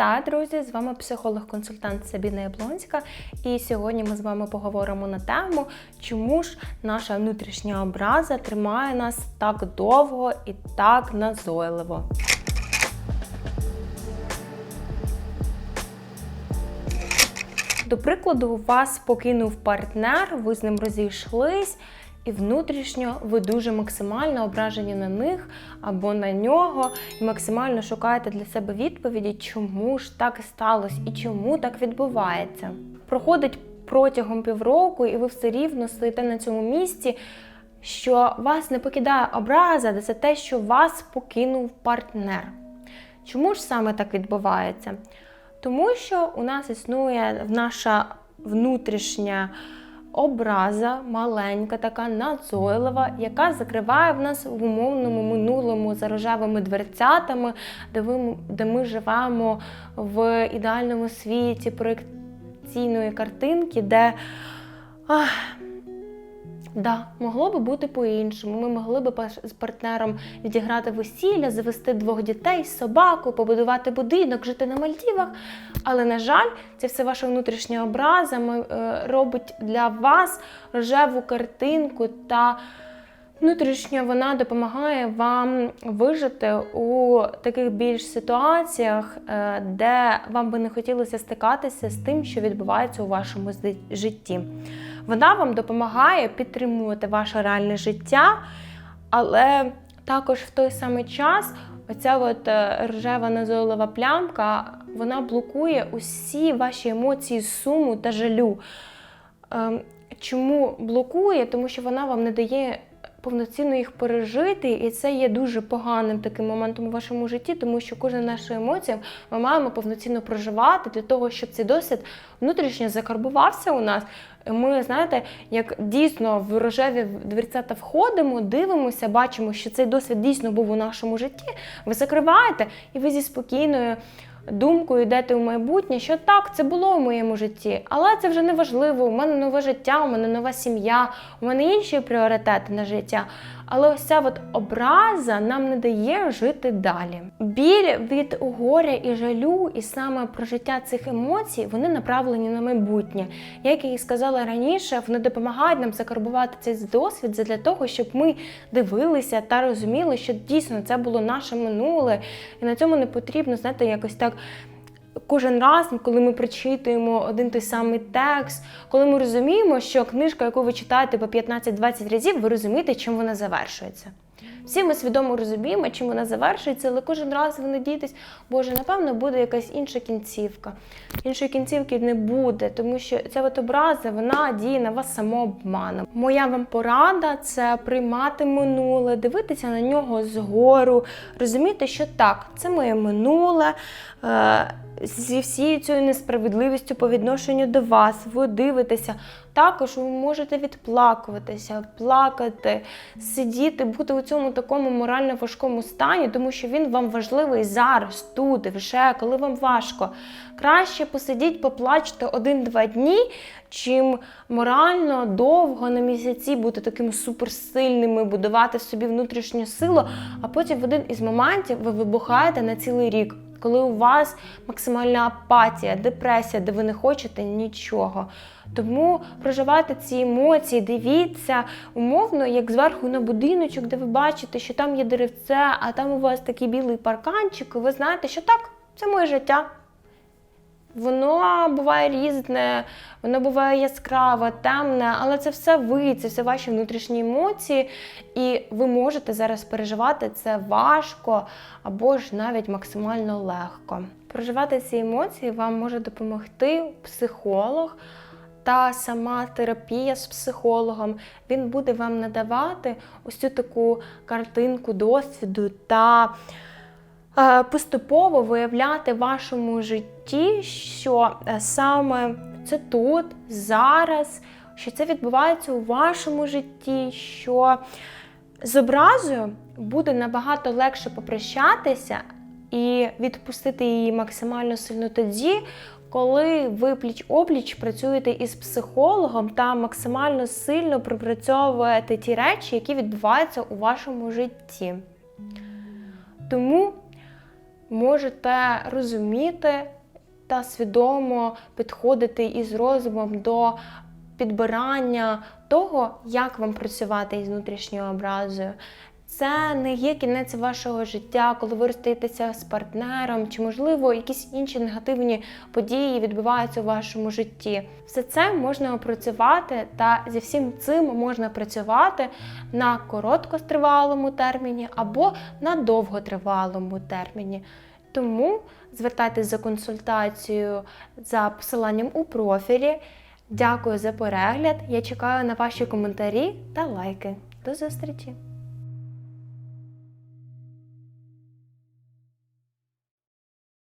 Вітаю, друзі! З вами психолог-консультант Сабіна Яблонська. І сьогодні ми з вами поговоримо на тему, чому ж наша внутрішня образа тримає нас так довго і так назойливо. До прикладу, вас покинув партнер, ви з ним розійшлись, і внутрішньо ви дуже максимально ображені на них або на нього, і максимально шукаєте для себе відповіді, чому ж так сталося і чому так відбувається. Проходить протягом півроку, і ви все рівно стоїте на цьому місці, що вас не покидає образа за те, що вас покинув партнер. Чому ж саме так відбувається? Тому що у нас існує наша внутрішня образа, маленька, така надзойлива, яка закриває в нас в умовному минулому за рожевими дверцятами, де, ви, де ми живемо в ідеальному світі проекційної картинки, де. Ах, Да, могло би бути по-іншому. Ми могли би з партнером відіграти весілля, завести двох дітей, собаку, побудувати будинок, жити на Мальдівах. Але, на жаль, це все ваша внутрішня образа е, робить для вас рожеву картинку та. Внутрішньо вона допомагає вам вижити у таких більш ситуаціях, е, де вам би не хотілося стикатися з тим, що відбувається у вашому житті. Вона вам допомагає підтримувати ваше реальне життя, але також в той самий час оця от е, рожева назойлова плямка вона блокує усі ваші емоції, суму та жалю. Ем, чому блокує? Тому що вона вам не дає повноцінно їх пережити, і це є дуже поганим таким моментом у вашому житті, тому що кожна наша емоція ми маємо повноцінно проживати для того, щоб цей досвід внутрішньо закарбувався у нас. Ми знаєте, як дійсно в рожеві дверцята входимо, дивимося, бачимо, що цей досвід дійсно був у нашому житті. Ви закриваєте, і ви зі спокійною думкою йдете у майбутнє, що так, це було в моєму житті, але це вже не важливо. У мене нове життя, у мене нова сім'я, у мене інші пріоритети на життя. Але ось ця от образа нам не дає жити далі. Біль від горя і жалю, і саме прожиття цих емоцій, вони направлені на майбутнє. Як я і сказала раніше, вони допомагають нам закарбувати цей досвід для того, щоб ми дивилися та розуміли, що дійсно це було наше минуле, і на цьому не потрібно, знаєте, якось так. Кожен раз, коли ми прочитуємо один той самий текст, коли ми розуміємо, що книжка, яку ви читаєте по 15-20 разів, ви розумієте, чим вона завершується. Всі ми свідомо розуміємо, чим вона завершується, але кожен раз ви надієтесь, Боже, напевно, буде якась інша кінцівка. Іншої кінцівки не буде, тому що ця от образа вона діє на вас самообманом. Моя вам порада це приймати минуле, дивитися на нього згору, розуміти, що так, це моє минуле. Е, зі всією цією несправедливістю по відношенню до вас, ви дивитеся. Також ви можете відплакуватися, плакати, сидіти, бути у цьому такому морально важкому стані, тому що він вам важливий зараз, тут, вже, коли вам важко. Краще посидіть, поплачте один-два дні, чим морально довго на місяці бути такими суперсильними, будувати собі внутрішню силу, а потім в один із моментів ви вибухаєте на цілий рік коли у вас максимальна апатія, депресія, де ви не хочете нічого. Тому проживати ці емоції, дивіться умовно, як зверху на будиночок, де ви бачите, що там є деревце, а там у вас такий білий парканчик, і ви знаєте, що так, це моє життя. Воно буває різне, воно буває яскраве, темне, але це все ви, це все ваші внутрішні емоції, і ви можете зараз переживати це важко або ж навіть максимально легко. Проживати ці емоції вам може допомогти психолог та сама терапія з психологом. Він буде вам надавати ось цю таку картинку досвіду та. Е, поступово виявляти в вашому житті, що е, саме це тут, зараз, що це відбувається у вашому житті, що з образою буде набагато легше попрощатися і відпустити її максимально сильно тоді, коли ви пліч опліч працюєте із психологом та максимально сильно пропрацьовуєте ті речі, які відбуваються у вашому житті. Тому можете розуміти та свідомо підходити із розумом до підбирання того, як вам працювати із внутрішньою образою. Це не є кінець вашого життя, коли ви розстаєтеся з партнером, чи, можливо, якісь інші негативні події відбуваються у вашому житті. Все це можна опрацювати, та зі всім цим можна працювати на короткотривалому терміні або на довготривалому терміні. Тому звертайтесь за консультацією за посиланням у профілі. Дякую за перегляд. Я чекаю на ваші коментарі та лайки. До зустрічі!